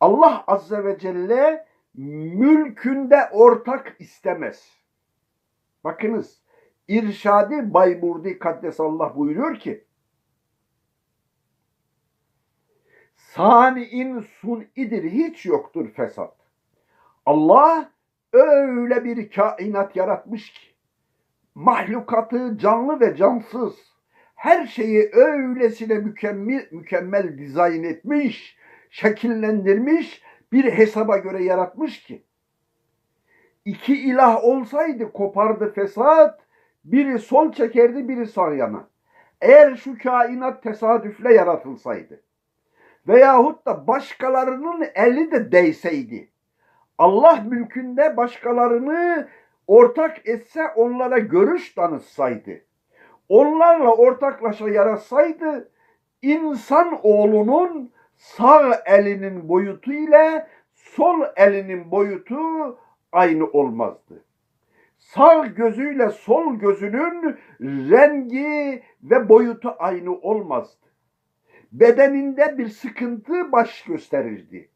Allah Azze ve Celle mülkünde ortak istemez. Bakınız İrşadi Bayburdi Kaddesallah buyuruyor ki Sani'in sun'idir hiç yoktur fesat. Allah öyle bir kainat yaratmış ki mahlukatı canlı ve cansız her şeyi öylesine mükemmel, mükemmel dizayn etmiş, şekillendirmiş, bir hesaba göre yaratmış ki iki ilah olsaydı kopardı fesat, biri sol çekerdi, biri sağ yana. Eğer şu kainat tesadüfle yaratılsaydı veyahut da başkalarının eli de değseydi, Allah mülkünde başkalarını ortak etse onlara görüş danışsaydı, onlarla ortaklaşa yaratsaydı, insan oğlunun sağ elinin boyutu ile sol elinin boyutu aynı olmazdı. Sağ gözüyle sol gözünün rengi ve boyutu aynı olmazdı. Bedeninde bir sıkıntı baş gösterirdi.